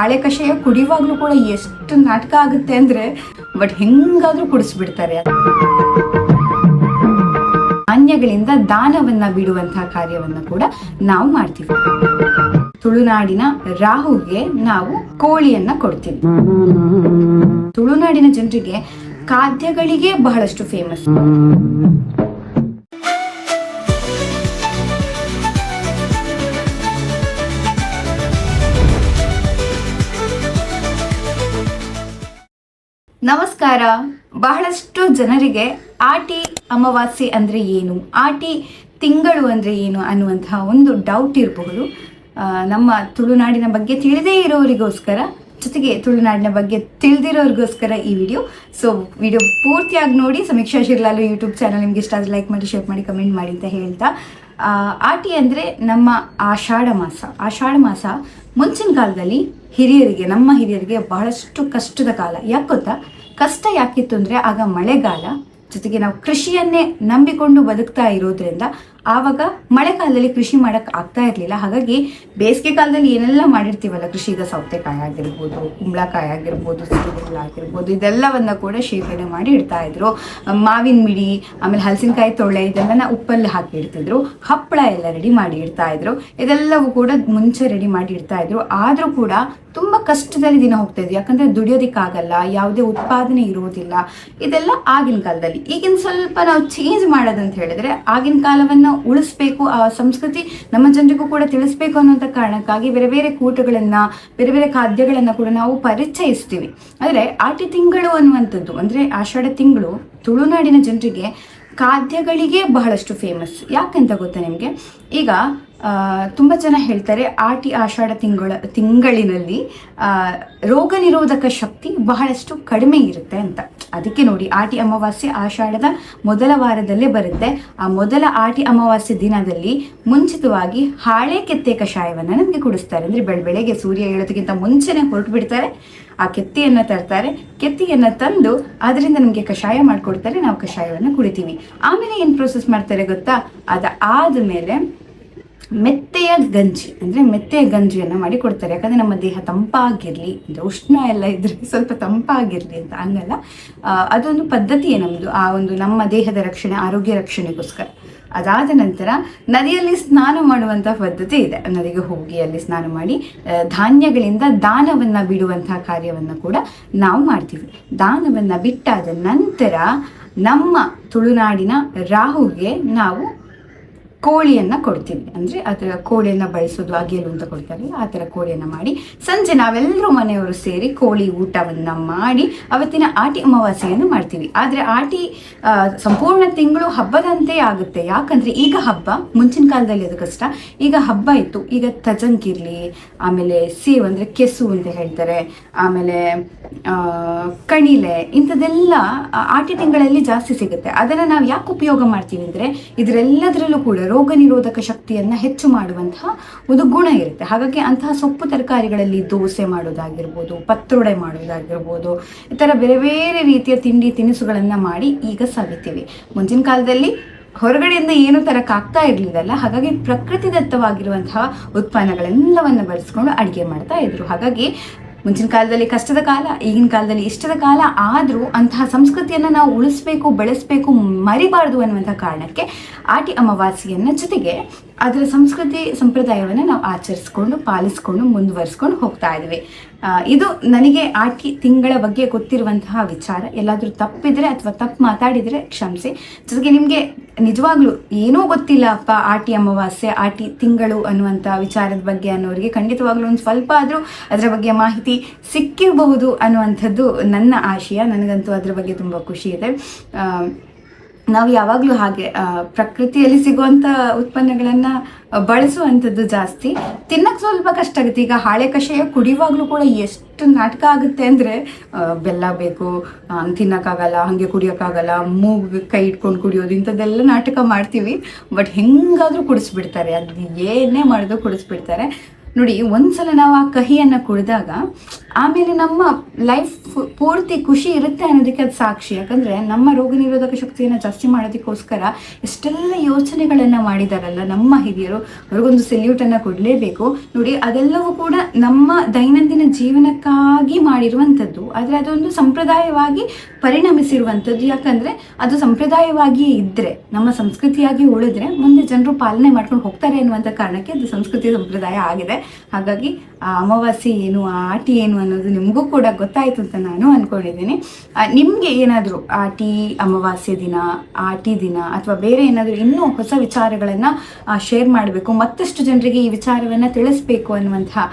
ಹಾಳೆ ಕಷಾಯ ಕುಡಿಯುವಾಗಲೂ ಕೂಡ ಎಷ್ಟು ನಾಟಕ ಆಗುತ್ತೆ ಅಂದ್ರೆ, ಬಟ್ ಹೆಂಗಾದರೂ ಕುಡಿಸ್ಬಿಡ್ತಾರೆ. ಧಾನ್ಯಗಳಿಂದ ದಾನವನ್ನ ಬಿಡುವಂತಹ ಕಾರ್ಯವನ್ನ ಕೂಡ ನಾವು ಮಾಡ್ತೀವಿ. ತುಳುನಾಡಿನ ರಾಹುಗೆ ನಾವು ಕೋಳಿಯನ್ನ ಕೊಡ್ತೀವಿ. ತುಳುನಾಡಿನ ಜನರಿಗೆ ಖಾದ್ಯಗಳಿಗೆ ಬಹಳಷ್ಟು ಫೇಮಸ್ ನಮಸ್ಕಾರ. ಬಹಳಷ್ಟು ಜನರಿಗೆ ಆಟಿ ಅಮಾವಾಸ್ಯೆ ಅಂದರೆ ಏನು? ಆಟಿ ತಿಂಗಳು ಅಂದರೆ ಏನು ಅನ್ನುವಂತಹ ಒಂದು ಡೌಟ್ ಇರಬಹುದು. ನಮ್ಮ ತುಳುನಾಡಿನ ಬಗ್ಗೆ ತಿಳಿದೇ ಇರೋರಿಗೋಸ್ಕರ, ಜೊತೆಗೆ ತುಳುನಾಡಿನ ಬಗ್ಗೆ ತಿಳಿದಿರೋರಿಗೋಸ್ಕರ ಈ ವಿಡಿಯೋ ಸೊ ವಿಡಿಯೋ ಪೂರ್ತಿಯಾಗಿ ನೋಡಿ, ಸಮೀಕ್ಷಾ ಶಿರ್ಲಾಲು ಯೂಟ್ಯೂಬ್ ಚಾನಲ್ ನಿಮ್ಗೆ ಇಷ್ಟ ಆದರೆ ಲೈಕ್ ಮಾಡಿ ಶೇರ್ ಮಾಡಿ ಕಮೆಂಟ್ ಮಾಡಿ ಅಂತ ಹೇಳ್ತಾ ಆಟಿ ಅಂದರೆ ನಮ್ಮ ಆಷಾಢ ಮಾಸ. ಆಷಾಢ ಮಾಸ ಮುಂಚಿನ ಕಾಲದಲ್ಲಿ ಹಿರಿಯರಿಗೆ, ನಮ್ಮ ಹಿರಿಯರಿಗೆ ಬಹಳಷ್ಟು ಕಷ್ಟದ ಕಾಲ. ಯಾಕೆ ಗೊತ್ತಾ? ಕಷ್ಟ ಯಾಕಿತ್ತು ಅಂದರೆ ಆಗ ಮಳೆಗಾಲ, ಜೊತೆಗೆ ನಾವು ಕೃಷಿಯನ್ನೇ ನಂಬಿಕೊಂಡು ಬದುಕ್ತಾ ಇರೋದ್ರಿಂದ ಆವಾಗ ಮಳೆಗಾಲದಲ್ಲಿ ಕೃಷಿ ಮಾಡೋಕ್ಕೆ ಆಗ್ತಾ ಇರಲಿಲ್ಲ. ಹಾಗಾಗಿ ಬೇಸಿಗೆ ಕಾಲದಲ್ಲಿ ಏನೆಲ್ಲ ಮಾಡಿರ್ತೀವಲ್ಲ ಕೃಷಿ, ಈಗ ಸೌತೆಕಾಯಿ ಆಗಿರ್ಬೋದು, ಕುಂಬಳಕಾಯಿ ಆಗಿರ್ಬೋದು ಸಿರಿಗೆಲ್ಲ ಆಗಿರ್ಬೋದು, ಇದೆಲ್ಲವನ್ನ ಕೂಡ ಶೇಖರಣೆ ಮಾಡಿ ಇಡ್ತಾ ಇದ್ರು. ಮಾವಿನ ಮಿಡಿ, ಆಮೇಲೆ ಹಲಸಿನಕಾಯಿ ತೊಳೆ ಇದೆಲ್ಲನ ಉಪ್ಪಲ್ಲಿ ಹಾಕಿ ಇಡ್ತಿದ್ರು. ಹಪ್ಪಳ ಎಲ್ಲ ರೆಡಿ ಮಾಡಿ ಇಡ್ತಾ ಇದ್ರು. ಇದೆಲ್ಲವೂ ಕೂಡ ಮುಂಚೆ ರೆಡಿ ಮಾಡಿ ಇಡ್ತಾ ಇದ್ರು. ಆದರೂ ಕೂಡ ತುಂಬ ಕಷ್ಟದಲ್ಲಿ ದಿನ ಹೋಗ್ತಾ ಇದ್ವಿ. ಯಾಕಂದ್ರೆ ದುಡಿಯೋದಕ್ಕಾಗಲ್ಲ, ಯಾವುದೇ ಉತ್ಪಾದನೆ ಇರುವುದಿಲ್ಲ. ಇದೆಲ್ಲ ಆಗಿನ ಕಾಲದಲ್ಲಿ. ಈಗಿನ ಸ್ವಲ್ಪ ನಾವು ಚೇಂಜ್ ಮಾಡೋದಂತ ಹೇಳಿದ್ರೆ, ಆಗಿನ ಕಾಲವನ್ನು ಉಳಿಸ್ಬೇಕು, ಆ ಸಂಸ್ಕೃತಿ ನಮ್ಮ ಜನರಿಗೂ ಕೂಡ ತಿಳಿಸ್ಬೇಕು ಅನ್ನೋಂಥ ಕಾರಣಕ್ಕಾಗಿ ಬೇರೆ ಬೇರೆ ಕೂಟಗಳನ್ನ, ಬೇರೆ ಬೇರೆ ಖಾದ್ಯಗಳನ್ನು ಕೂಡ ನಾವು ಪರಿಚಯಿಸ್ತೀವಿ. ಆದರೆ ಆಟಿ ತಿಂಗಳು ಅನ್ನುವಂಥದ್ದು, ಅಂದ್ರೆ ಆಷಾಢ ತಿಂಗಳು, ತುಳುನಾಡಿನ ಜನರಿಗೆ ಖಾದ್ಯಗಳಿಗೆ ಬಹಳಷ್ಟು ಫೇಮಸ್ ಯಾಕಂತ ಗೊತ್ತಾ ನಿಮಗೆ? ಈಗ ತುಂಬ ಜನ ಹೇಳ್ತಾರೆ ಆಟಿ ಆಷಾಢ ತಿಂಗಳ, ತಿಂಗಳಿನಲ್ಲಿ ರೋಗ ನಿರೋಧಕ ಶಕ್ತಿ ಬಹಳಷ್ಟು ಕಡಿಮೆ ಇರುತ್ತೆ ಅಂತ. ಅದಕ್ಕೆ ನೋಡಿ, ಆಟಿ ಅಮಾವಾಸ್ಯೆ ಆಷಾಢದ ಮೊದಲ ವಾರದಲ್ಲೇ ಬರುತ್ತೆ. ಆ ಮೊದಲ ಆಟಿ ಅಮಾವಾಸ್ಯೆ ದಿನದಲ್ಲಿ ಮುಂಚಿತವಾಗಿ ಹಾಳೆ ಕೆತ್ತೆ ಕಷಾಯವನ್ನು ನಮಗೆ ಕುಡಿಸ್ತಾರೆ. ಅಂದರೆ ಬೆಳ, ಬೆಳಗ್ಗೆ ಸೂರ್ಯ ಹೇಳೋದಕ್ಕಿಂತ ಮುಂಚೆನೆ ಹೊರಟು ಬಿಡ್ತಾರೆ ಆ ಕೆತ್ತಿಯನ್ನು ತರ್ತಾರೆ. ಕೆತ್ತಿಯನ್ನು ತಂದು ಅದರಿಂದ ನಮಗೆ ಕಷಾಯ ಮಾಡಿಕೊಡ್ತಾರೆ. ನಾವು ಕಷಾಯವನ್ನು ಕುಡಿತೀವಿ. ಆಮೇಲೆ ಏನು ಪ್ರೋಸೆಸ್ ಮಾಡ್ತಾರೆ ಗೊತ್ತಾ? ಅದಾದಮೇಲೆ ಮೆತ್ತೆಯ ಗಂಜಿ, ಅಂದರೆ ಮೆತ್ತೆಯ ಗಂಜಿಯನ್ನು ಮಾಡಿ ಕೊಡ್ತಾರೆ. ಯಾಕಂದರೆ ನಮ್ಮ ದೇಹ ತಂಪಾಗಿರಲಿ, ಅಂದರೆ ಉಷ್ಣ ಎಲ್ಲ ಇದ್ರೆ ಸ್ವಲ್ಪ ತಂಪಾಗಿರಲಿ ಅಂತ ಹಂಗಲ್ಲ. ಅದೊಂದು ಪದ್ಧತಿಯೇ ನಮ್ಮದು ಆ ಒಂದು ನಮ್ಮ ದೇಹದ ರಕ್ಷಣೆ, ಆರೋಗ್ಯ ರಕ್ಷಣೆಗೋಸ್ಕರ. ಅದಾದ ನಂತರ ನದಿಯಲ್ಲಿ ಸ್ನಾನ ಮಾಡುವಂಥ ಪದ್ಧತಿ ಇದೆ. ನದಿಗೆ ಹೋಗಿ ಅಲ್ಲಿ ಸ್ನಾನ ಮಾಡಿ ಧಾನ್ಯಗಳಿಂದ ದಾನವನ್ನು ಬಿಡುವಂತಹ ಕಾರ್ಯವನ್ನು ಕೂಡ ನಾವು ಮಾಡ್ತೀವಿ. ದಾನವನ್ನು ಬಿಟ್ಟಾದ ನಂತರ ನಮ್ಮ ತುಳುನಾಡಿನ ರಾಹುಗೆ ನಾವು ಕೋಳಿಯನ್ನು ಕೊಡ್ತೀವಿ. ಅಂದರೆ ಅದರ ಕೋಳಿಯನ್ನು ಬಳಸೋದು, ಅಗೆಯಲು ಅಂತ ಕೊಡ್ತಾರೆ. ಆ ಥರ ಕೋಳಿಯನ್ನು ಮಾಡಿ ಸಂಜೆ ನಾವೆಲ್ಲರೂ ಮನೆಯವರು ಸೇರಿ ಕೋಳಿ ಊಟವನ್ನು ಮಾಡಿ ಅವತ್ತಿನ ಆಟಿ ಅಮಾವಾಸ್ಯೆಯನ್ನು ಮಾಡ್ತೀವಿ. ಆದರೆ ಆಟಿ ಸಂಪೂರ್ಣ ತಿಂಗಳು ಹಬ್ಬದಂತೆ ಆಗುತ್ತೆ. ಯಾಕಂದರೆ ಈಗ ಹಬ್ಬ, ಮುಂಚಿನ ಕಾಲದಲ್ಲಿ ಅದು ಕಷ್ಟ. ಈಗ ಹಬ್ಬ ಇತ್ತು. ಈಗ ತಜಂಕಿರ್ಲಿ ಆಮೇಲೆ ಸೇವ್ ಅಂದರೆ ಕೆಸು ಅಂತ ಹೇಳ್ತಾರೆ. ಆಮೇಲೆ ಕಣಿಲೆ, ಇಂಥದ್ದೆಲ್ಲ ಆಟಿ ತಿಂಗಳಲ್ಲಿ ಜಾಸ್ತಿ ಸಿಗುತ್ತೆ. ಅದನ್ನು ನಾವು ಯಾಕೆ ಉಪಯೋಗ ಮಾಡ್ತೀವಿ ಅಂದರೆ, ಇದರೆಲ್ಲದರಲ್ಲೂ ಕೂಡ ರೋಗ ನಿರೋಧಕ ಶಕ್ತಿಯನ್ನು ಹೆಚ್ಚು ಮಾಡುವಂತಹ ಒಂದು ಗುಣ ಇರುತ್ತೆ. ಹಾಗಾಗಿ ಅಂತಹ ಸೊಪ್ಪು ತರಕಾರಿಗಳಲ್ಲಿ ದೋಸೆ ಮಾಡೋದಾಗಿರ್ಬೋದು, ಪತ್ರೊಡೆ ಮಾಡೋದಾಗಿರ್ಬೋದು, ಈ ಥರ ಬೇರೆ ಬೇರೆ ರೀತಿಯ ತಿಂಡಿ ತಿನಿಸುಗಳನ್ನು ಮಾಡಿ ಈಗ ಸವಿತೀವಿ. ಮುಂಚಿನ ಕಾಲದಲ್ಲಿ ಹೊರಗಡೆಯಿಂದ ಏನು ತರಕ್ಕಾಗ್ತಾ ಇರಲಿಲ್ಲಲ್ಲ, ಹಾಗಾಗಿ ಪ್ರಕೃತಿದತ್ತವಾಗಿರುವಂತಹ ಉತ್ಪನ್ನಗಳೆಲ್ಲವನ್ನು ಬಳಸ್ಕೊಂಡು ಅಡುಗೆ ಮಾಡ್ತಾ ಇದ್ರು. ಹಾಗಾಗಿ ಮುಂಚಿನ ಕಾಲದಲ್ಲಿ ಕಷ್ಟದ ಕಾಲ ಈಗಿನ ಕಾಲದಲ್ಲಿ ಇಷ್ಟದ ಕಾಲ ಆದರೂ ಅಂತಹ ಸಂಸ್ಕೃತಿಯನ್ನು ನಾವು ಉಳಿಸ್ಬೇಕು ಬೆಳೆಸಬೇಕು ಮರಿಬಾರ್ದು ಅನ್ನುವಂಥ ಕಾರಣಕ್ಕೆ ಆಟಿ ಅಮಾವಾಸ್ಯೆಯನ್ನು ಜೊತೆಗೆ ಅದರ ಸಂಸ್ಕೃತಿ ಸಂಪ್ರದಾಯವನ್ನು ನಾವು ಆಚರಿಸ್ಕೊಂಡು ಪಾಲಿಸ್ಕೊಂಡು ಮುಂದುವರಿಸ್ಕೊಂಡು ಹೋಗ್ತಾ ಇದ್ವಿ. ಆ, ಇದು ನನಗೆ ಆಟಿ ತಿಂಗಳ ಬಗ್ಗೆ ಗೊತ್ತಿರುವಂತಹ ವಿಚಾರ. ಎಲ್ಲಾದರೂ ತಪ್ಪಿದ್ರೆ ಅಥವಾ ತಪ್ಪು ಮಾತಾಡಿದರೆ ಕ್ಷಮಿಸಿ. ಜೊತೆಗೆ ನಿಮಗೆ ನಿಜವಾಗ್ಲೂ ಏನೂ ಗೊತ್ತಿಲ್ಲ ಅಪ್ಪ, ಆಟಿ ಅಮಾವಾಸ್ಯೆ, ಆಟಿ ತಿಂಗಳು ಅನ್ನುವಂಥ ವಿಚಾರದ ಬಗ್ಗೆ ಅನ್ನೋರಿಗೆ. ಖಂಡಿತವಾಗ್ಲೂ ಒಂದು ಸ್ವಲ್ಪ ಆದರೂ ಅದರ ಬಗ್ಗೆ ಮಾಹಿತಿ ಸಿಕ್ಕಿರಬಹುದು ಅನ್ನುವಂಥದ್ದು ನನ್ನ ಆಶಯ. ನನಗಂತೂ ಅದರ ಬಗ್ಗೆ ತುಂಬ ಖುಷಿ ಇದೆ. ನಾವು ಯಾವಾಗಲೂ ಹಾಗೆ ಪ್ರಕೃತಿಯಲ್ಲಿ ಸಿಗುವಂಥ ಉತ್ಪನ್ನಗಳನ್ನು ಬಳಸುವಂಥದ್ದು ಜಾಸ್ತಿ. ತಿನ್ನಕ್ಕೆ ಸ್ವಲ್ಪ ಕಷ್ಟ ಆಗುತ್ತೆ. ಈಗ ಹಾಳೆ ಕಷಾಯ ಕುಡಿಯುವಾಗಲೂ ಕೂಡ ಎಷ್ಟು ನಾಟಕ ಆಗುತ್ತೆ ಅಂದರೆ ಬೆಲ್ಲ ಬೇಕು ಹಂಗೆ ತಿನ್ನೋಕ್ಕಾಗಲ್ಲ, ಹಾಗೆ ಕುಡಿಯೋಕ್ಕಾಗಲ್ಲ ಮೂಗು ಕೈ ಇಟ್ಕೊಂಡು ಕುಡಿಯೋದು ಇಂಥದ್ದೆಲ್ಲ ನಾಟಕ ಮಾಡ್ತೀವಿ. ಬಟ್ ಹೆಂಗಾದರೂ ಕುಡಿಸ್ಬಿಡ್ತಾರೆ. ಅದು ಏನೇ ಮಾಡಿದ್ರು ಕುಡಿಸ್ಬಿಡ್ತಾರೆ. ನೋಡಿ, ಒಂದ್ಸಲ ನಾವು ಆ ಕಹಿಯನ್ನು ಕುಡಿದಾಗ ಆಮೇಲೆ ನಮ್ಮ ಲೈಫ್ ಪೂರ್ತಿ ಖುಷಿ ಇರುತ್ತೆ ಅನ್ನೋದಕ್ಕೆ ಅದು ಸಾಕ್ಷಿ. ಯಾಕಂದರೆ ನಮ್ಮ ರೋಗ ನಿರೋಧಕ ಶಕ್ತಿಯನ್ನು ಜಾಸ್ತಿ ಮಾಡೋದಕ್ಕೋಸ್ಕರ ಎಷ್ಟೆಲ್ಲ ಯೋಚನೆಗಳನ್ನು ಮಾಡಿದಾರಲ್ಲ ನಮ್ಮ ಹಿರಿಯರು, ಅವ್ರಿಗೊಂದು ಸೆಲ್ಯೂಟನ್ನು ಕೊಡಲೇಬೇಕು. ನೋಡಿ, ಅದೆಲ್ಲವೂ ಕೂಡ ನಮ್ಮ ದೈನಂದಿನ ಜೀವನಕ್ಕಾಗಿ ಮಾಡಿರುವಂಥದ್ದು. ಆದರೆ ಅದೊಂದು ಸಂಪ್ರದಾಯವಾಗಿ ಪರಿಣಮಿಸಿರುವಂಥದ್ದು. ಯಾಕಂದರೆ ಅದು ಸಂಪ್ರದಾಯವಾಗಿಯೇ ಇದ್ದರೆ ನಮ್ಮ ಸಂಸ್ಕೃತಿಯಾಗಿ ಉಳಿದ್ರೆ ಮುಂದೆ ಜನರು ಪಾಲನೆ ಮಾಡ್ಕೊಂಡು ಹೋಗ್ತಾರೆ ಅನ್ನುವಂಥ ಕಾರಣಕ್ಕೆ ಅದು ಸಂಸ್ಕೃತಿ ಸಂಪ್ರದಾಯ ಆಗಿದೆ. ಹಾಗಾಗಿ ಆ ಅಮಾವಾಸ್ಯೆ ಏನು, ಆ ಆಟಿ ಏನು ಅನ್ನೋದು ನಿಮಗೂ ಕೂಡ ಗೊತ್ತಾಯಿತು ಅಂತ ನಾನು ಅಂದ್ಕೊಂಡಿದ್ದೀನಿ ನಿಮಗೆ ಏನಾದರೂ ಆಟಿ, ಅಮಾವಾಸ್ಯೆ ದಿನ, ಆಟಿ ದಿನ ಅಥವಾ ಬೇರೆ ಏನಾದರೂ ಇನ್ನೂ ಹೊಸ ವಿಚಾರಗಳನ್ನು ಶೇರ್ ಮಾಡಬೇಕು, ಮತ್ತಷ್ಟು ಜನರಿಗೆ ಈ ವಿಚಾರವನ್ನು ತಿಳಿಸ್ಬೇಕು ಅನ್ನುವಂತಹ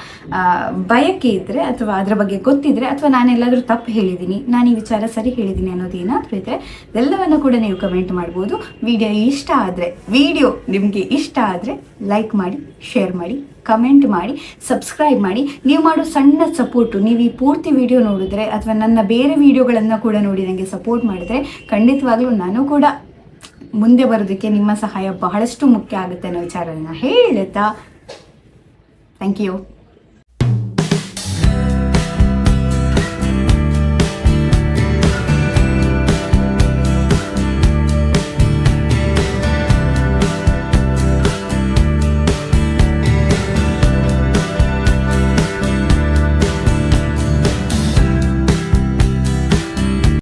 ಬಯಕೆ ಇದ್ದರೆ ಅಥವಾ ಅದರ ಬಗ್ಗೆ ಗೊತ್ತಿದ್ರೆ ಅಥವಾ ನಾನೆಲ್ಲಾದರೂ ತಪ್ಪು ಹೇಳಿದ್ದೀನಿ, ನಾನು ಈ ವಿಚಾರ ಸರಿ ಹೇಳಿದ್ದೀನಿ ಅನ್ನೋದು ಏನಾದರೂ ಇದ್ದರೆ ಎಲ್ಲವನ್ನು ಕೂಡ ನೀವು ಕಮೆಂಟ್ ಮಾಡ್ಬೋದು. ವಿಡಿಯೋ ಇಷ್ಟ ಆದರೆ, ವಿಡಿಯೋ ನಿಮಗೆ ಇಷ್ಟ ಆದರೆ ಲೈಕ್ ಮಾಡಿ ಶೇರ್ ಮಾಡಿ. ಕಮೆಂಟ್ ಮಾಡಿ ಸಬ್ಸ್ಕ್ರೈಬ್ ಮಾಡಿ. ನೀವು ಮಾಡೋ ಸಣ್ಣ ಸಪೋರ್ಟು ನೀವು ಈ ಪೂರ್ತಿ ವಿಡಿಯೋ ನೋಡಿದ್ರೆ ಅಥವಾ ನನ್ನ ಬೇರೆ ವಿಡಿಯೋಗಳನ್ನು ಕೂಡ ನೋಡಿ ನನಗೆ ಸಪೋರ್ಟ್ ಮಾಡಿದರೆ ಖಂಡಿತವಾಗ್ಲೂ ನಾನು ಕೂಡ ಮುಂದೆ ಬರೋದಕ್ಕೆ ನಿಮ್ಮ ಸಹಾಯ ಬಹಳಷ್ಟು ಮುಖ್ಯ ಆಗುತ್ತೆ ಅನ್ನೋ ವಿಚಾರವನ್ನು ಹೇಳ್ತಾ ಥ್ಯಾಂಕ್ ಯು